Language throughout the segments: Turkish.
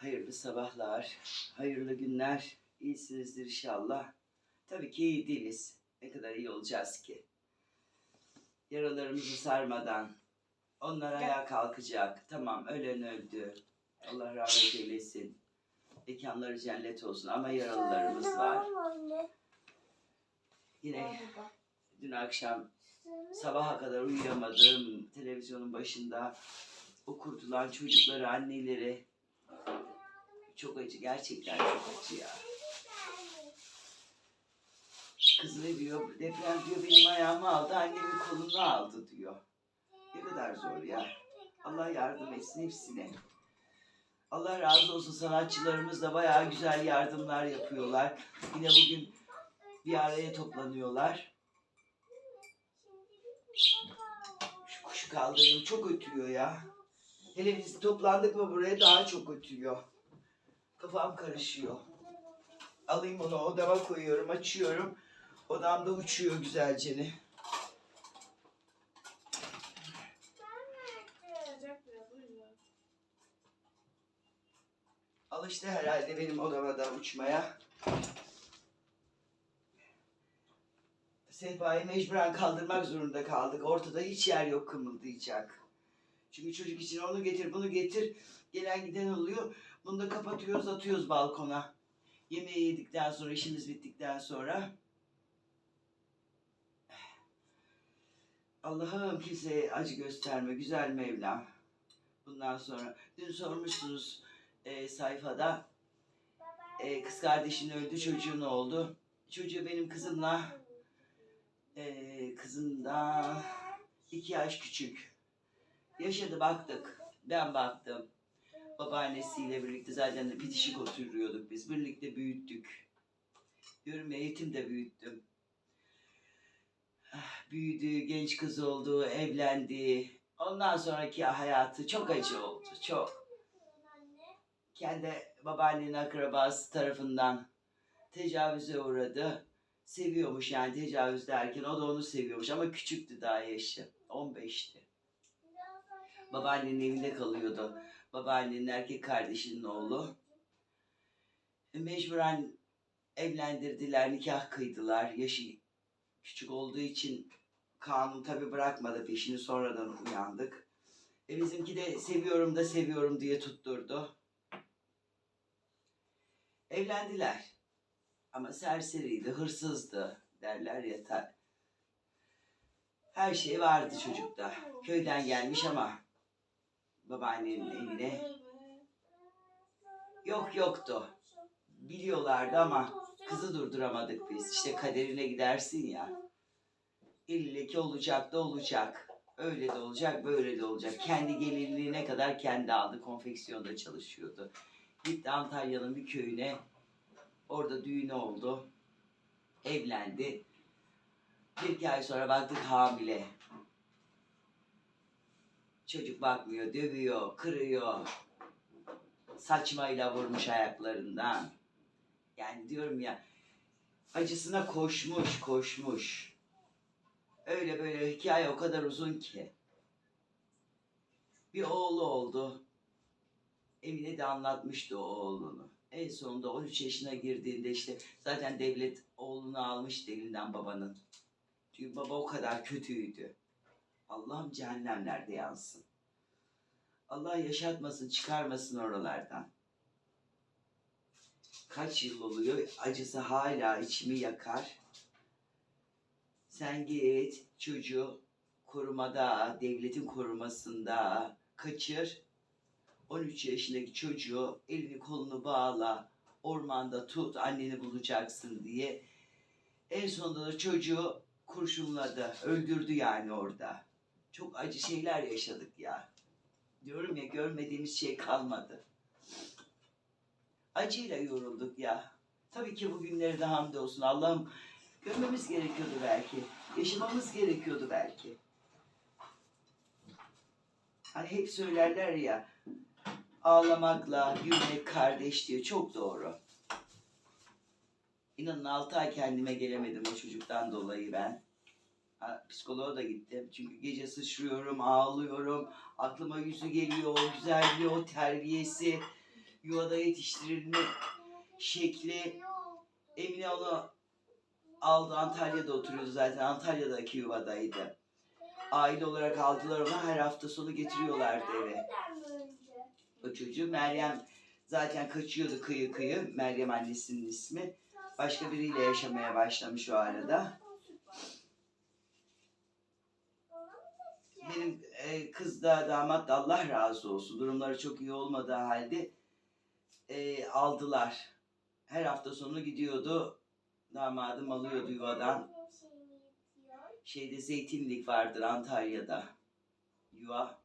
Hayırlı sabahlar, hayırlı günler. İyisinizdir inşallah. Tabii ki iyi değiliz. Ne kadar iyi olacağız ki? Yaralarımızı sarmadan. Onlar ayağa kalkacak. Tamam ölen öldü. Allah rahmet eylesin. Mekanları cennet olsun ama yaralılarımız var. Yine dün akşam sabaha kadar uyuyamadım. Televizyonun başında o kurtulan çocukları, anneleri. Çok acı, gerçekten çok acı ya. Kız ne diyor? Deprem diyor benim ayağımı aldı, annemin kolunu aldı diyor. Ne kadar zor ya. Allah yardım etsin hepsine. Allah razı olsun sanatçılarımız da bayağı güzel yardımlar yapıyorlar. Yine bugün bir araya toplanıyorlar. Şu kuşu kaldırayım çok ötüyor ya. Hele biz toplandık mı buraya daha çok ötüyor. Kafam karışıyor. Alayım onu odama koyuyorum açıyorum. Odamda uçuyor güzelce. Alıştı herhalde benim odama da uçmaya. Sehpayı mecburen kaldırmak zorunda kaldık. Ortada hiç yer yok kımıldayacak. Çünkü çocuk için onu getir bunu getir. Gelen giden oluyor. Bunu da kapatıyoruz atıyoruz balkona. Yemeği yedikten sonra işimiz bittikten sonra. Allah'ım kimseye acı gösterme güzel Mevlam. Bundan sonra dün sormuşsunuz e, sayfada e, kız kardeşin öldü çocuğun oldu. Çocuğu benim kızımla e, kızım da iki yaş küçük. Yaşadı baktık. Ben baktım. Babaannesiyle birlikte zaten bitişik oturuyorduk biz. Birlikte büyüttük. Diyorum ya yetim de büyüttüm. Ah, Büyüdü, genç kız oldu, evlendi. Ondan sonraki hayatı çok acı oldu, çok. Kendi babaannenin akrabası tarafından tecavüze uğradı. Seviyormuş yani tecavüz derken o da onu seviyormuş ama küçüktü daha yaşı. 15'ti. Babaannenin evinde kalıyordu. Babaannenin erkek kardeşinin oğlu. Mecburen evlendirdiler, nikah kıydılar. Yaşı küçük olduğu için kanun tabi bırakmadı peşini sonradan uyandık. E bizimki de seviyorum da seviyorum diye tutturdu. Evlendiler. Ama serseriydi, hırsızdı derler ya. Her şey vardı çocukta. Köyden gelmiş ama babaannenin evine yok yoktu. Biliyorlardı ama kızı durduramadık biz. İşte kaderine gidersin ya. İlle olacak da olacak. Öyle de olacak, böyle de olacak. Kendi gelirliğine kadar kendi aldı. Konfeksiyonda çalışıyordu. Gitti Antalya'nın bir köyüne. Orada düğünü oldu. Evlendi. Bir iki ay sonra baktık hamile. Çocuk bakmıyor, dövüyor, kırıyor. Saçmayla vurmuş ayaklarından. Yani diyorum ya acısına koşmuş, koşmuş. Öyle böyle hikaye o kadar uzun ki. Bir oğlu oldu. Emine de anlatmıştı o oğlunu. En sonunda 13 yaşına girdiğinde işte zaten devlet oğlunu almıştı elinden babanın. Çünkü baba o kadar kötüydü. Allah'ım cehennemlerde yansın. Allah yaşatmasın, çıkarmasın oralardan. Kaç yıl oluyor, acısı hala içimi yakar. Sen git çocuğu korumada, devletin korumasında kaçır. 13 yaşındaki çocuğu elini kolunu bağla, ormanda tut, anneni bulacaksın diye. En sonunda da çocuğu kurşunladı, öldürdü yani orada. Çok acı şeyler yaşadık ya. Diyorum ya görmediğimiz şey kalmadı. Acıyla yorulduk ya. Tabii ki bugünleri de hamdolsun. Allah'ım görmemiz gerekiyordu belki. Yaşamamız gerekiyordu belki. Hani hep söylerler ya ağlamakla gülmek kardeş diye çok doğru. İnanın 6 ay kendime gelemedim o çocuktan dolayı ben. Psikoloğa da gittim. Çünkü gece sıçrıyorum, ağlıyorum. Aklıma yüzü geliyor, o güzelliği, o terbiyesi. yuvada yetiştirilme şekli Emine onu aldı Antalya'da oturuyordu zaten Antalya'daki yuvadaydı. Aile olarak aldılar onu her hafta sonu getiriyorlardı eve. O çocuğu Meryem zaten kaçıyordu kıyı kıyı. Meryem annesinin ismi. Başka biriyle yaşamaya başlamış o arada. Benim e, kız da damat da Allah razı olsun. Durumları çok iyi olmadığı halde e, aldılar. Her hafta sonu gidiyordu. Damadım alıyordu yuvadan. Şeyde zeytinlik vardır Antalya'da. Yuva.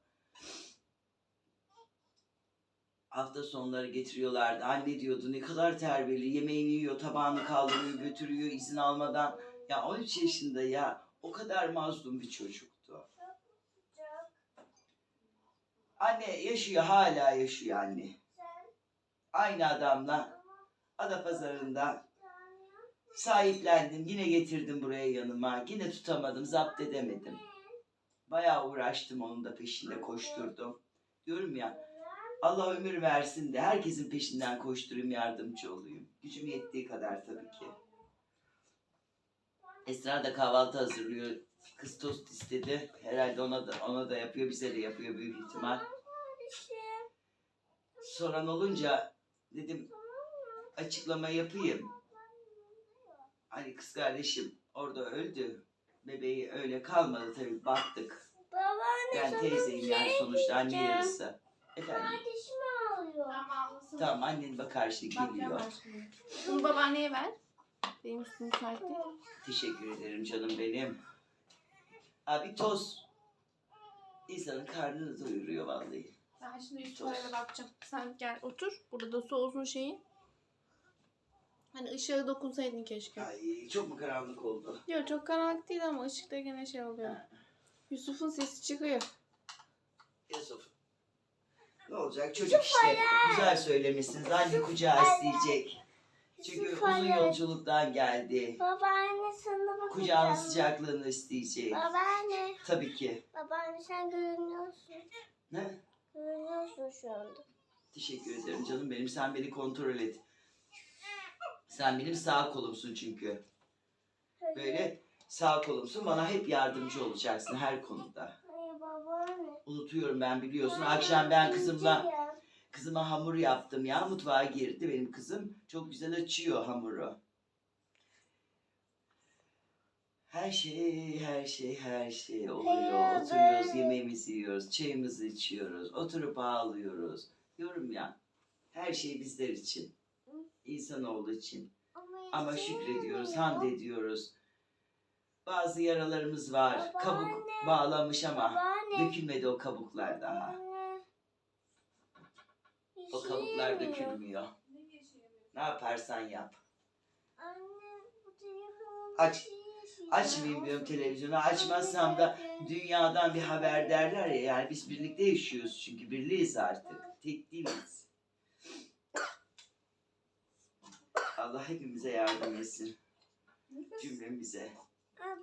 Hafta sonları getiriyorlardı. Anne diyordu ne kadar terbiyeli. Yemeğini yiyor, tabağını kaldırıyor, götürüyor izin almadan. Ya 13 yaşında ya. O kadar mazlum bir çocuktu. Anne yaşıyor, hala yaşıyor anne. Aynı adamla Adapazarı'nda sahiplendim. Yine getirdim buraya yanıma. Yine tutamadım, zapt edemedim. Bayağı uğraştım onun da peşinde koşturdum. Diyorum ya Allah ömür versin de herkesin peşinden koşturayım, yardımcı olayım. Gücüm yettiği kadar tabii ki. Esra da kahvaltı hazırlıyor. Kız tost istedi. Herhalde ona da ona da yapıyor, bize de yapıyor büyük ihtimal. Soran olunca dedim açıklama yapayım. Hani kız kardeşim orada öldü. Bebeği öyle kalmadı tabii baktık. Babaanne Ben teyzeyim yani şey sonuçta anne yarısı. Efendim Kardeşimi ağlıyor. Tamam annen bakar şimdi geliyor. Bunu babaanneye ver. Benim üstüm değil. Teşekkür ederim canım benim. Abi toz insanın karnını doyuruyor vallahi. Ben şimdi üst tarafa bakacağım. Sen gel otur. Burada da soğusun şeyin. Hani ışığı dokunsaydın keşke. Ay çok mu karanlık oldu? Yok çok karanlık değil ama ışıkta gene şey oluyor. Yusuf'un sesi çıkıyor. Yusuf. Ne olacak çocuk işte. Güzel söylemişsiniz. Anne kucağı isteyecek. Çünkü Yusuf uzun yolculuktan geldi. Babaanne sana bakacağım. Kucağın sıcaklığını isteyecek. Babaanne. Tabii ki. Babaanne sen görünüyorsun. Ne? Görünüyorsun şu anda. Teşekkür ederim canım benim. Sen beni kontrol et. Sen benim sağ kolumsun çünkü. Böyle sağ kolumsun. Bana hep yardımcı olacaksın her konuda. Hayır babaanne. Unutuyorum ben biliyorsun. Akşam ben kızımla. Kızıma hamur yaptım ya. Mutfağa girdi benim kızım. Çok güzel açıyor hamuru. Her şey, her şey, her şey oluyor. Oturuyoruz, yemeğimizi yiyoruz, çayımızı içiyoruz, oturup ağlıyoruz. Diyorum ya, her şey bizler için. İnsanoğlu için. Ama şükrediyoruz, hamd ediyoruz. Bazı yaralarımız var. Kabuk bağlamış ama dökülmedi o kabuklar daha. O kabuklar Yaşayamıyor. dökülmüyor. Ne yaparsan yap. Anne bu telefonum Aç. şey. Açmayayım diyorum televizyonu. Açmazsam da dünyadan bir haber derler ya. Yani biz birlikte yaşıyoruz çünkü birliğiz artık. Tek değiliz. Allah hepimize yardım etsin. Cümlemize.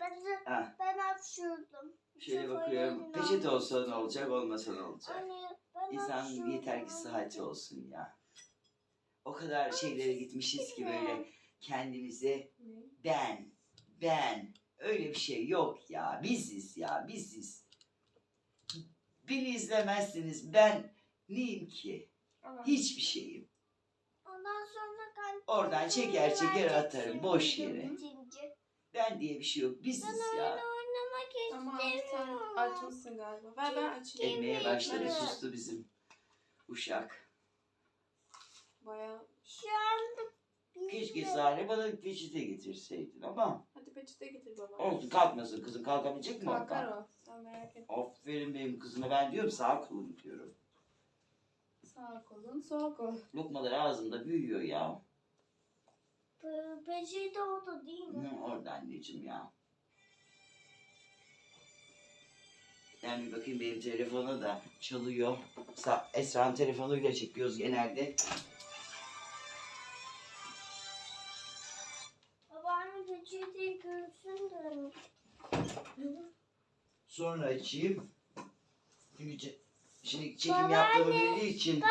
Ben, de, Ha, ben hapşurdum. şöyle bakıyorum. Peçete olsa ne olacak, olmasa ne olacak? Anne İnsan yeter ki sıhhati olsun ya. O kadar şeylere gitmişiz ki böyle kendimize ben, ben. Öyle bir şey yok ya. Biziz ya, biziz. Beni izlemezsiniz. Ben neyim ki? Hiçbir şeyim. Ondan sonra kan... Oradan çeker çeker atarım boş yere. Ben diye bir şey yok. Biziz ya. Oynamak Tamam sen istemiyorum. açmışsın galiba. Ver ben açayım. Emmeye başladı, Evet. sustu bizim uşak. Bayağı. Şu anda Keşke de- Sare bana peçete getirseydin ama Hadi peçete getir baba. olsun kalkmasın kızım kalkabilecek mi Kalkar o. Sen merak etme. Aferin benim kızıma ben diyorum sağ kolum diyorum. Sağ kolun, sol kol. Lokmalar ağzımda büyüyor ya. Pe- Peçete oldu değil mi? Hı, orada anneciğim ya. Ben bir bakayım benim telefona da çalıyor. Esra'nın telefonuyla çekiyoruz genelde. Babaanne peçeteyi görsün de. Sonra açayım. Çünkü şimdi çekim Babaanne, yaptığımı bildiği için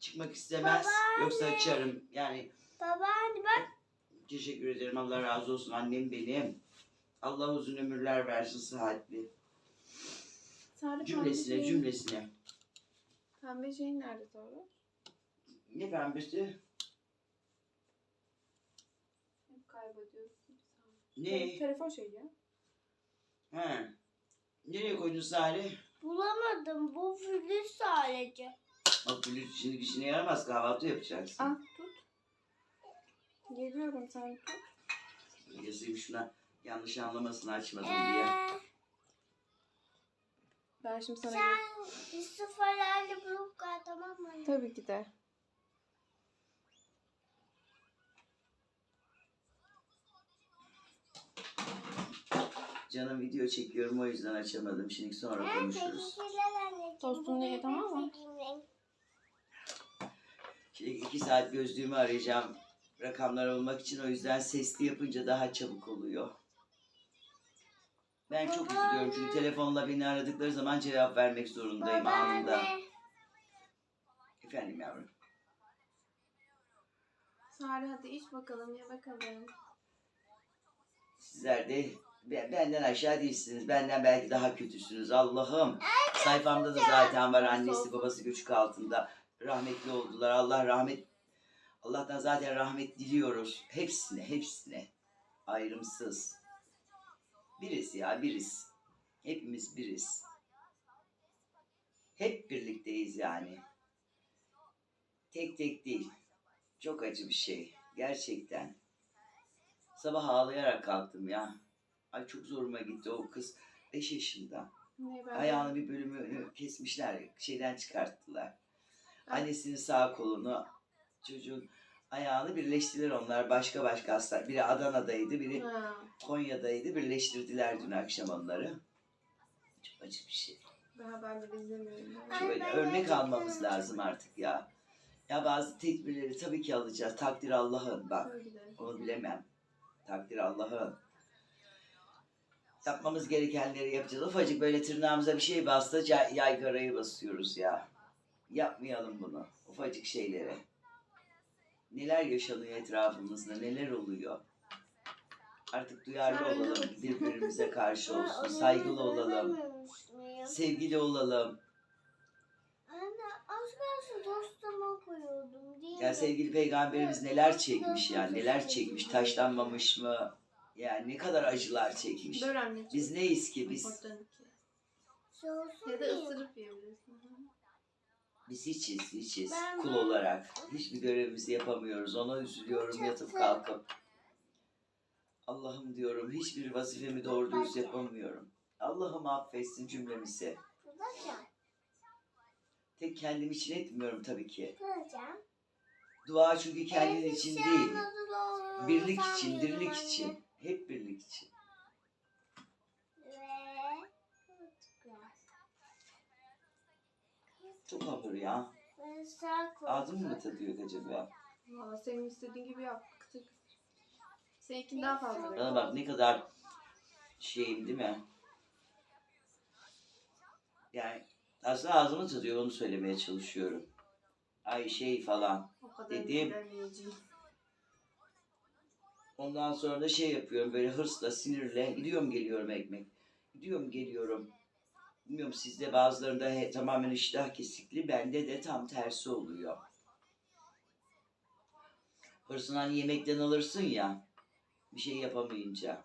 çıkmak istemez. Babaanne. Yoksa açarım. Yani Babaanne bak. teşekkür ederim. Allah razı olsun. Annem benim. Allah uzun ömürler versin sıhhatli. Sare Cümlesine pembe şeyin- cümlesine. Pembe şeyin nerede sonra? Ne pembesi? Hep kaybediyorsun. Ne? Telefon şeyi ya. He. Nereye koydun Salih? Bulamadım. Bu flüt sadece. Bak flüt şimdi işine yaramaz. Kahvaltı yapacaksın. Ah tut. Geliyorum sen tut. Yazayım şuna. Yanlış anlamasın açmadım diye. Ee, Ben şimdi sana sen sıfırlarla bulup kal tamam mı? Tabii ki de. Canım video çekiyorum o yüzden açamadım. Şimdi sonra Ha, konuşuruz. teşekkürler anneciğim. Tostunu ye, tamam mı? Şimdi iki saat gözlüğümü arayacağım. Rakamlar olmak için o yüzden sesli yapınca daha çabuk oluyor. Ben çok üzülüyorum çünkü telefonla beni aradıkları zaman cevap vermek zorundayım anında. Efendim yavrum. Sare hadi iç bakalım ye bakalım. Sizler de be- benden aşağı değilsiniz. Benden belki daha kötüsünüz. Allah'ım. Sayfamda da zaten var annesi babası göçük altında. Rahmetli oldular. Allah rahmet Allah'tan zaten rahmet diliyoruz. Hepsine, hepsine. Ayrımsız. Biriz ya, biriz. Hepimiz biriz. Hep birlikteyiz yani. Tek tek değil. Çok acı bir şey. Gerçekten. Sabah ağlayarak kalktım ya. Ay çok zoruma gitti o kız. 5 yaşında. Ne ben Ayağını bir bölümü kesmişler. Şeyden çıkarttılar. Annesinin sağ kolunu çocuğun ayağını birleştirdiler onlar. Başka başka hasta. Biri Adana'daydı, biri Ha, Konya'daydı. Birleştirdiler dün akşam onları. Çok acı bir şey. ben haberleri izlemiyorum. Örnek almamız lazım artık ya. Ya bazı tedbirleri tabii ki alacağız. Takdir Allah'ın bak. Onu bilemem. Takdir Allah'ın. Yapmamız gerekenleri yapacağız. Ufacık böyle tırnağımıza bir şey bastı ca- yaygarayı basıyoruz ya. Yapmayalım bunu. Ufacık şeylere. Neler yaşanıyor etrafımızda, neler oluyor. Artık duyarlı olalım, birbirimize karşı olsun, saygılı olalım, sevgili olalım. Anne az kalsın tostuma koyuyordum değil Ya mi? sevgili peygamberimiz neler çekmiş ya, neler çekmiş, taşlanmamış mı? Yani ne kadar acılar çekmiş. Biz neyiz ki biz? Ya da ısırıp yiyebilirsin. Biz hiçiz, hiçiz. Ben Kul böyle- olarak. Hiçbir görevimizi yapamıyoruz. Ona üzülüyorum yatıp kalkıp. Allah'ım diyorum hiçbir vazifemi doğru dürüst yapamıyorum. Allah'ım affetsin cümlemizi. Tek kendim için etmiyorum tabii ki. Dua çünkü kendin için değil. Birlik için, dirlik için. Hep birlik için. Çok hamur ya. Sağ. Ağzım mı tadıyor acaba? Valla senin istediğin gibi yap. Kıtır kıtır. Seninkin daha fazla. Bana bak ne kadar şeyim değil mi? Yani aslında ağzımı tadıyor onu söylemeye çalışıyorum. Ay şey falan. Dedim. Ondan sonra da şey yapıyorum böyle hırsla, sinirle. Gidiyorum geliyorum ekmek. Gidiyorum geliyorum. Bilmiyorum sizde bazılarında he, tamamen iştah kesikli. Bende de tam tersi oluyor. Hani yemekten alırsın ya. Bir şey yapamayınca.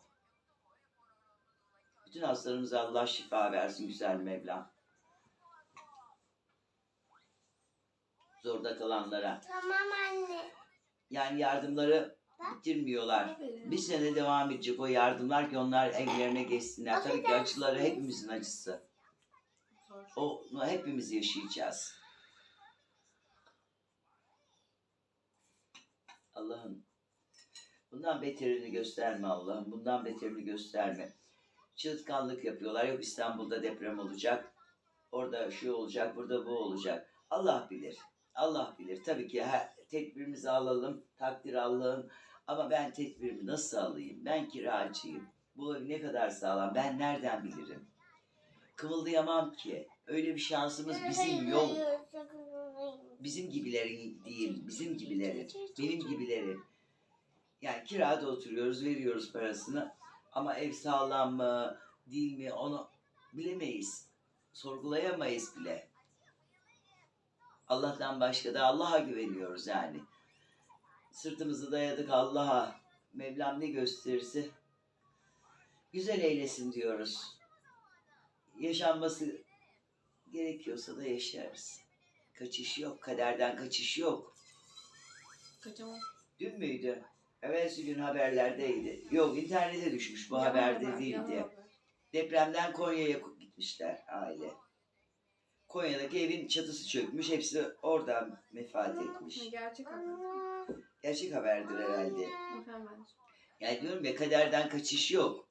Bütün hastalarımıza Allah şifa versin güzel Mevlam. Zorda kalanlara. Tamam anne. Yani yardımları bitirmiyorlar. Bir sene devam edecek o yardımlar ki onlar evlerine geçsinler. Tabii ki acıları hepimizin acısı. Onu hepimiz yaşayacağız. Allah'ım bundan beterini gösterme Allah'ım. Bundan beterini gösterme. Çığırtkanlık yapıyorlar. Yok İstanbul'da deprem olacak. Orada şu olacak, burada bu olacak. Allah bilir. Allah bilir. Tabii ki her, tedbirimizi alalım. Takdir Allah'ın. Ama ben tedbirimi nasıl alayım? Ben kiracıyım. Bu ev ne kadar sağlam? Ben nereden bilirim? Kımıldayamam ki. Öyle bir şansımız bizim yok. Bizim gibilerin değil, bizim gibilerin, benim gibilerin. Yani kirada oturuyoruz, veriyoruz parasını ama ev sağlam mı, değil mi onu bilemeyiz. Sorgulayamayız bile. Allah'tan başka da Allah'a güveniyoruz yani. Sırtımızı dayadık Allah'a. Mevlam ne gösterirse güzel eylesin diyoruz. Yaşanması gerekiyorsa da yaşarız. Kaçış yok, kaderden kaçış yok. Kaçamam. Dün müydü? Evvelsi gün haberlerdeydi. Yok internete düşmüş bu Yalan haberde haber, değildi. haber. Depremden Konya'ya gitmişler aile. Konya'daki evin çatısı çökmüş. Hepsi oradan vefat etmiş. Gerçek haber. Gerçek haberdir herhalde. Efendim. Yani diyorum ya kaderden kaçış yok.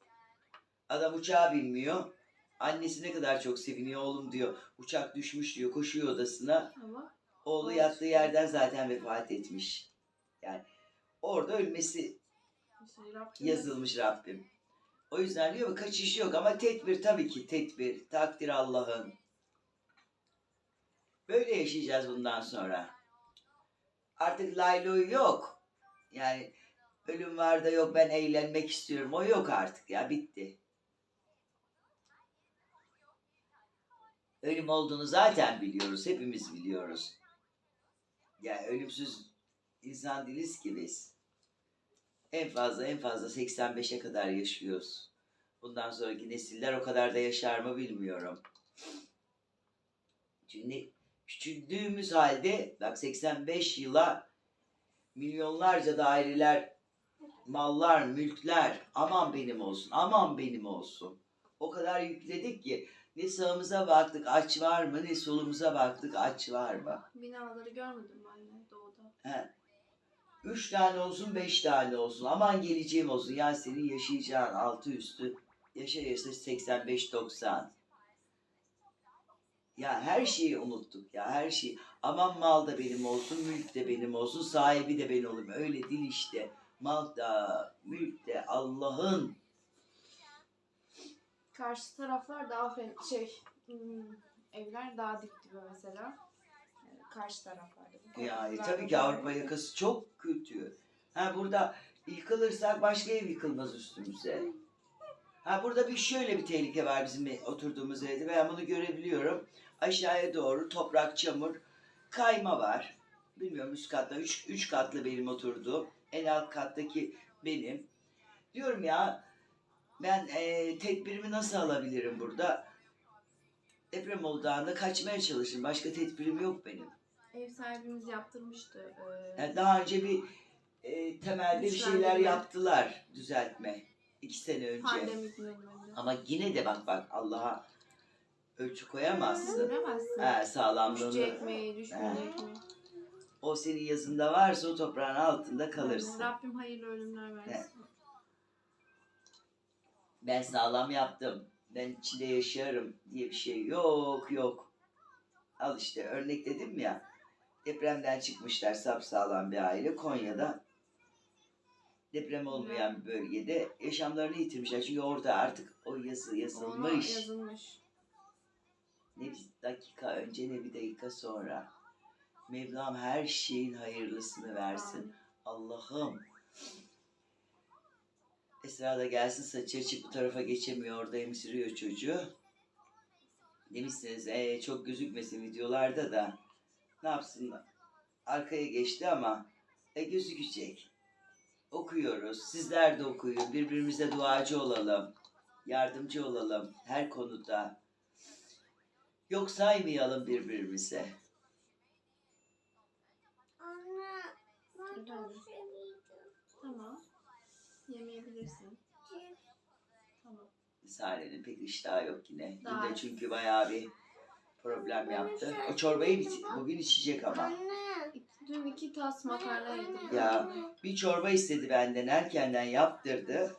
Adam uçağa binmiyor. Annesi ne kadar çok seviniyor oğlum diyor. Uçak düşmüş diyor. Koşuyor odasına. Ama Oğlu Olsun. yattığı yerden zaten vefat etmiş. Yani orada ölmesi Rabbim yazılmış Rabbim. O yüzden diyor kaçış yok ama tedbir tabii ki tedbir. Takdir Allah'ın. Böyle yaşayacağız bundan sonra. Artık layloy yok. Yani ölüm var da yok ben eğlenmek istiyorum. O yok artık ya bitti. Ölüm olduğunu zaten biliyoruz. Hepimiz biliyoruz. Yani ölümsüz insan değiliz ki biz. En fazla en fazla 85'e kadar yaşıyoruz. Bundan sonraki nesiller o kadar da yaşar mı bilmiyorum. Çünkü küçüldüğümüz halde bak 85 yıla milyonlarca daireler, mallar, mülkler aman benim olsun, aman benim olsun. O kadar yükledik ki ne sağımıza baktık aç var mı ne solumuza baktık aç var mı. binaları görmedim ben de doğuda. He. Üç tane olsun, beş tane olsun. Aman geleceğim olsun. Ya senin yaşayacağın altı üstü. Yaşa yaşa 85-90. Ya her şeyi unuttuk ya her şeyi. Aman mal da benim olsun, mülk de benim olsun, sahibi de ben olayım. Öyle değil işte. Mal da, mülk de Allah'ın. Karşı taraflar daha şey hmm, evler daha dik gibi mesela. Yani karşı taraflarda. Bu Yani taraflarda tabii ki Avrupa yakası çok kötü. Ha burada yıkılırsak başka ev yıkılmaz üstümüze. Ha burada bir şöyle bir tehlike var bizim oturduğumuz evde. Ben bunu görebiliyorum. Aşağıya doğru toprak, çamur, kayma var. Bilmiyorum üst katta. Üç, üç katlı benim oturduğum. En alt kattaki benim. Diyorum ya ben eee, tedbirimi nasıl alabilirim burada? Deprem olduğunda kaçmaya çalışırım. Başka tedbirim yok benim. Ev sahibimiz yaptırmıştı. ee, Yani daha önce bir e, temelde bir şeyler yaptılar düzeltme. iki sene önce. pandemi döneminde. Ama yine de bak bak Allah'a ölçü koyamazsın. He, Düşecek sağlamlığını. mi, düşmeyecek mi? O senin yazında varsa o toprağın altında kalırsın. Rabbim hayırlı ölümler versin. Ben sağlam yaptım. Ben içinde yaşarım diye bir şey yok yok. Al işte örnek dedim ya. Depremden çıkmışlar sapsağlam bir aile Konya'da. Deprem olmayan bir bölgede yaşamlarını yitirmişler. Çünkü orada artık o yazı Ona yazılmış. yazılmış. Ne bir dakika önce ne bir dakika sonra. Mevlam her şeyin hayırlısını versin. Allah'ım. Esra da gelsin saçı açık bu tarafa geçemiyor orada emziriyor çocuğu. Demişsiniz ee, çok gözükmesin videolarda da. Ne yapsın? Arkaya geçti ama e, gözükecek. Okuyoruz. Sizler de okuyun. Birbirimize duacı olalım. Yardımcı olalım her konuda. Yok saymayalım birbirimize. Anne, ben Efendim? çok seviyordum. Tamam. Yemeyebilirsin. Tamam. Sare'nin pek iştahı yok yine. Daha- Yine çünkü bayağı bir problem yaptı. O çorbayı biç- bugün içecek ama. Anne. Dün iki tas makarna yedim. Ya. Bir çorba istedi benden. Erkenden yaptırdı.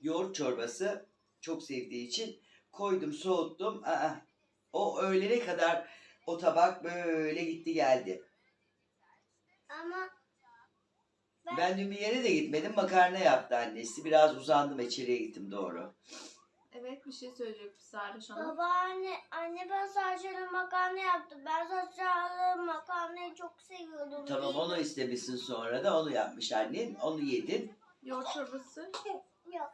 Yoğurt çorbası. Çok sevdiği için. Koydum soğuttum. Aa, o öğlene kadar o tabak böyle gitti geldi. Ama Ben dün bir yere de gitmedim. Makarna yaptı annesi. Biraz uzandım içeriye gittim doğru. Evet bir şey söyleyecek Sare Hanım. Babaanne, anne ben saçlarım makarna yaptı. Ben saçlarım makarnayı çok seviyordum. Tamam değil onu mi? istemişsin sonra da onu yapmış annen. Onu yedin. Yoğurt çorbası. Yok.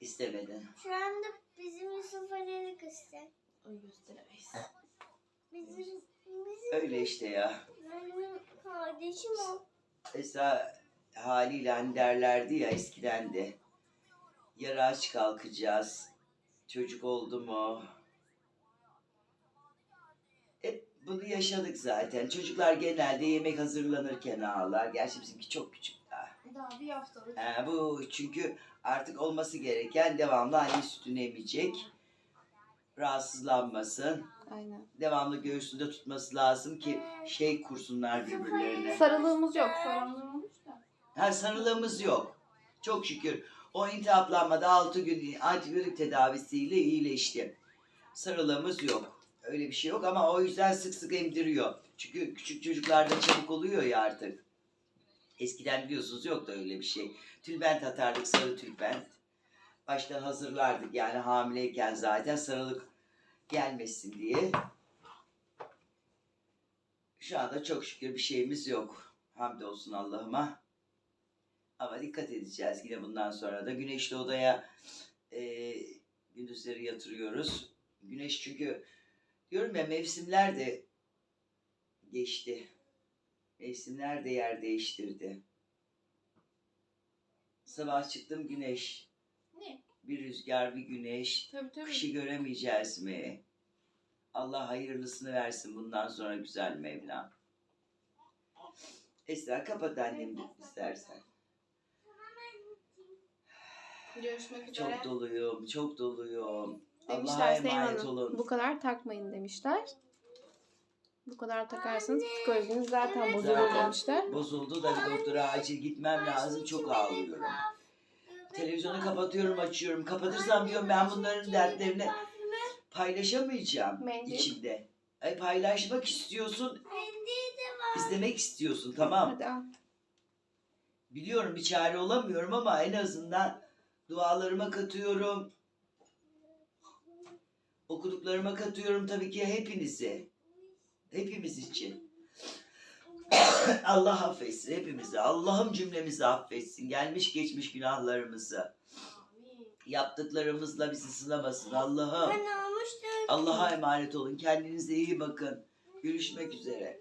istemedin. Şu anda bizim Yusuf Ali'lik işte. Onu gösteremeyiz. Bizim, bizim Öyle işte ya. benim kardeşim o. Mesela haliyle hani derlerdi ya eskiden de. Yarı aç kalkacağız. Çocuk oldu mu? Hep bunu yaşadık zaten. Çocuklar genelde yemek hazırlanırken ağlar. Gerçi bizimki çok küçük daha. Daha bir haftalık. Ee, bu çünkü artık olması gereken devamlı anne sütünü emecek. Rahatsızlanmasın. Aynen. Devamlı göğsünde tutması lazım ki şey kursunlar birbirlerine. Sarılığımız yok. Sarılığımız da. Ha sarılığımız yok. Çok şükür. O intihaplanmada 6 gün antibiyotik tedavisiyle iyileşti. Sarılığımız yok. Öyle bir şey yok ama o yüzden sık sık emdiriyor. Çünkü küçük çocuklarda çabuk oluyor ya artık. Eskiden biliyorsunuz yok da öyle bir şey. Tülbent atardık sarı tülbent. Baştan hazırlardık yani hamileyken zaten sarılık gelmesin diye. Şu anda çok şükür bir şeyimiz yok. Hamdolsun Allah'ıma. Ama dikkat edeceğiz yine bundan sonra da. Güneşli odaya e, gündüzleri yatırıyoruz. Güneş çünkü diyorum ya mevsimler de geçti. Mevsimler de yer değiştirdi. Sabah çıktım güneş. Bir rüzgar, bir güneş. Tabii tabii. Kışı göremeyeceğiz mi? Allah hayırlısını versin bundan sonra güzel Mevlam. Esra kapat annem istersen. Görüşmek üzere. Çok doluyum, çok doluyum. Allah'a emanet olun. Bu kadar takmayın demişler. Bu kadar takarsanız psikolojiniz zaten bozulur demişler. Bozuldu da bir doktora acil gitmem lazım. Çok ağlıyorum. Televizyonu kapatıyorum, açıyorum. Kapatırsam diyorum ben bunların dertlerini paylaşamayacağım Mendil. içimde. Ay paylaşmak istiyorsun, izlemek istiyorsun tamam. Hadi al. Biliyorum bir çare olamıyorum ama en azından dualarıma katıyorum. Okuduklarıma katıyorum tabii ki hepinizi. Hepimiz için. Allah affetsin hepimizi. Allah'ım cümlemizi affetsin. Gelmiş geçmiş günahlarımızı. Yaptıklarımızla bizi sınamasın Allah'ım. Allah'a emanet olun. Kendinize iyi bakın. Görüşmek üzere.